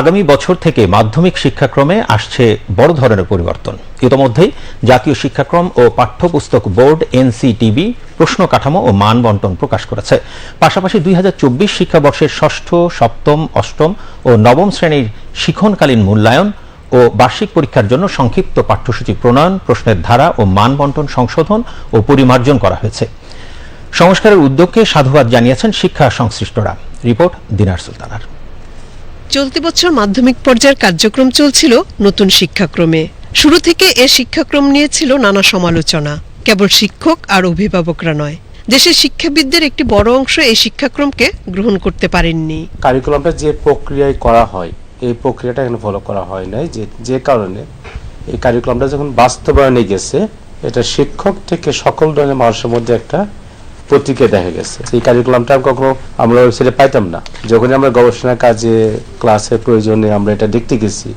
আগামী বছর থেকে মাধ্যমিক শিক্ষাক্রমে আসছে বড় ধরনের পরিবর্তন। ইতোমধ্যেই জাতীয় শিক্ষাক্রম ও পাঠ্যপুস্তক বোর্ড এনসিটিবি প্রশ্ন কাঠামো ও মান বন্টন প্রকাশ করেছে। পাশাপাশি দুই শিক্ষাবর্ষের ষষ্ঠ, সপ্তম, অষ্টম ও নবম শ্রেণির শিক্ষণকালীন মূল্যায়ন ও বার্ষিক পরীক্ষার জন্য সংক্ষিপ্ত পাঠ্যসূচি প্রণয়ন, প্রশ্নের ধারা ও মান বন্টন সংশোধন ও পরিমার্জন করা হয়েছে। সংস্কারের উদ্যোগকে সাধুবাদ জানিয়েছেন শিক্ষা সংশ্লিষ্টরা। রিপোর্ট দিনার সুলতানার। চলতি বছর মাধ্যমিক পর্যায়ের কার্যক্রম চলছিল নতুন শিক্ষাক্রমে। শুরু থেকে এ শিক্ষাক্রম নিয়েছিল নানা সমালোচনা। কেবল শিক্ষক আর অভিভাবকরা নয়। দেশের শিক্ষাবিদদের একটি বড় অংশ এই শিক্ষাক্রমকে গ্রহণ করতে পারেননি। কারিকুলামটা যে প্রক্রিয়ায় করা হয়, এই প্রক্রিয়াটা এখানে ফলো করা হয় নাই। যে যে কারণে এই কারিকুলামটা যখন বাস্তবায়নে গেছে, এটা শিক্ষক থেকে সকল ধরনের মানুষের মধ্যে একটা প্রতিক্রিয়া দেখা গেছে। এই কারিকুলামটা কখনো আমরা ওয়েবসাইটে পাইতাম না। যখন আমরা গবেষণা কাজে, ক্লাসের প্রয়োজনে আমরা এটা দেখতে গেছি,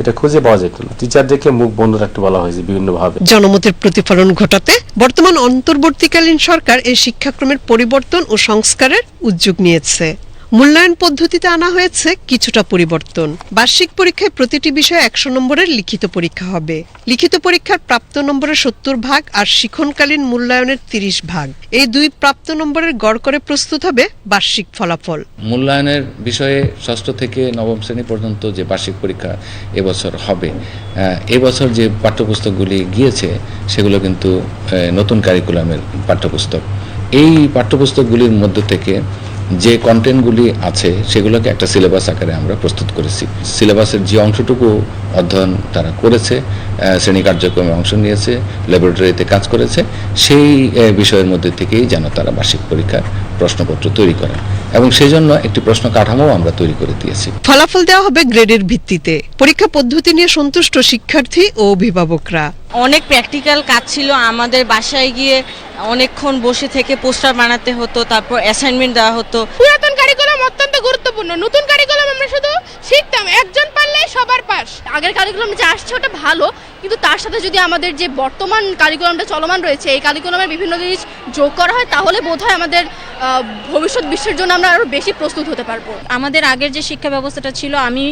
এটা খুঁজে পাওয়া যেত না। টিচারদেরকে মুখ বন্ধ রাখতে বলা হয়েছে বিভিন্নভাবে। জনমতের প্রতিফলন ঘটাতে বর্তমান অন্তর্বর্তীকালীন সরকার এই শিক্ষাক্রমের পরিবর্তন ও সংস্কারের উদ্যোগ নিয়েছে। মূল্যায়ন পদ্ধতিতে আনা হয়েছে কিছুটা পরিবর্তন। বার্ষিক পরীক্ষায় প্রতিটি বিষয়ে একশো নম্বরের লিখিত পরীক্ষা হবে। লিখিত পরীক্ষার প্রাপ্ত নম্বরের সত্তর ভাগ আর শিক্ষণকালীন মূল্যায়নের তিরিশ ভাগ। এই দুই প্রাপ্ত নম্বরের গড় করে প্রস্তুত হবে বার্ষিক ফলাফল। মূল্যায়নের বিষয়ে ষষ্ঠ থেকে নবম শ্রেণি পর্যন্ত যে বার্ষিক পরীক্ষা এবছর হবে এবছর যে পাঠ্যপুস্তকগুলি গিয়েছে, সেগুলো কিন্তু নতুন কারিকুলামের পাঠ্যপুস্তক। এই পাঠ্যপুস্তকগুলির মধ্য থেকে যে কন্টেন্টগুলি আছে সেগুলোকে একটা সিলেবাস আকারে আমরা প্রস্তুত করেছি। সিলেবাসের যে অংশটুকু অধ্যয়ন তারা করেছে শ্রেণি কার্যক্রমে অংশ নিয়েছে ল্যাবরেটরিতে কাজ করেছে সেই বিষয়ের মধ্যে থেকেই যেন তারা বার্ষিক পরীক্ষার প্রশ্নপত্র তৈরি করে এবং সেই জন্য একটি প্রশ্ন কাঠামো আমরা তৈরি করে দিয়েছি। ফলাফল দেওয়া হবে গ্রেডের ভিত্তিতে। পরীক্ষা পদ্ধতি নিয়ে সন্তুষ্ট শিক্ষার্থী ও অভিভাবকরা। অনেক প্র্যাকটিক্যাল কাজ ছিল আমাদের বাসায় গিয়ে অনেকক্ষণ বসে থেকে পোস্টার বানাতে হতো তারপর অ্যাসাইনমেন্ট দেওয়া হতো। পুরাতন গুরুত্বপূর্ণ নতুন কারিকুলাম আমরা শুধু শিখতাম। একজন পারলে সবার পাস। আগের কারিকুলাম যে আসছে ওটা ভালো কিন্তু তার সাথে যদি আমাদের যে বর্তমান কারিকুলামটা চলমান রয়েছে এই কারিকুলামের বিভিন্ন জিনিস যোগ করা হয় তাহলে বোধহয় আমাদের ভবিষ্যৎ বিশ্বের জন্য আমরা আরও বেশি প্রস্তুত হতে পারব। আমাদের আগের যে শিক্ষা ব্যবস্থাটা ছিল আমি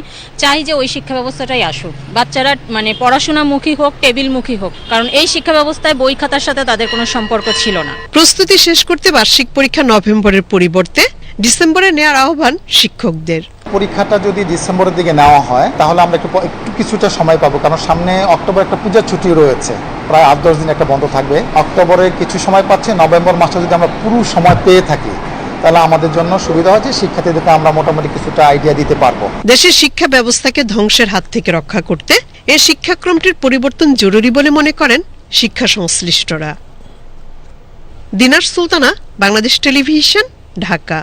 চাই যে ওই শিক্ষা ব্যবস্থাটাই আসুক। বাচ্চারা মানে পড়াশোনামুখী হোক টেবিলমুখী হোক কারণ এই শিক্ষা ব্যবস্থায় বই খাতার সাথে তাদের কোনো সম্পর্ক ছিল না। প্রস্তুতি শেষ করতে বার্ষিক পরীক্ষা নভেম্বরের পরিবর্তে ডিসেম্বরে নেওয়ার আহ্বান শিক্ষকদের। পরীক্ষাটা যদি ডিসেম্বরের দিকে নেওয়া হয় তাহলে আমরা একটু একটু কিছুটা সময় পাবো কারণ সামনে অক্টোবর একটা পূজার ছুটি রয়েছে। প্রায় আট দশ দিন একটা বন্ধ থাকবে। অক্টোবরে কিছু সময় পাচ্ছে নভেম্বর মাসে যদি আমরা পুরো সময় পেয়ে থাকি তাহলে আমাদের জন্য সুবিধা হচ্ছে শিক্ষার্থীদেরকে আমরা মোটামুটি কিছুটা আইডিয়া দিতে পারব। দেশের শিক্ষা ব্যবস্থাকে ধ্বংসের হাত থেকে রক্ষা করতে এ শিক্ষাক্রমটির পরিবর্তন জরুরি বলে মনে করেন শিক্ষা সংশ্লিষ্টরা। দিনার সুলতানা বাংলাদেশ টেলিভিশন ঢাকা।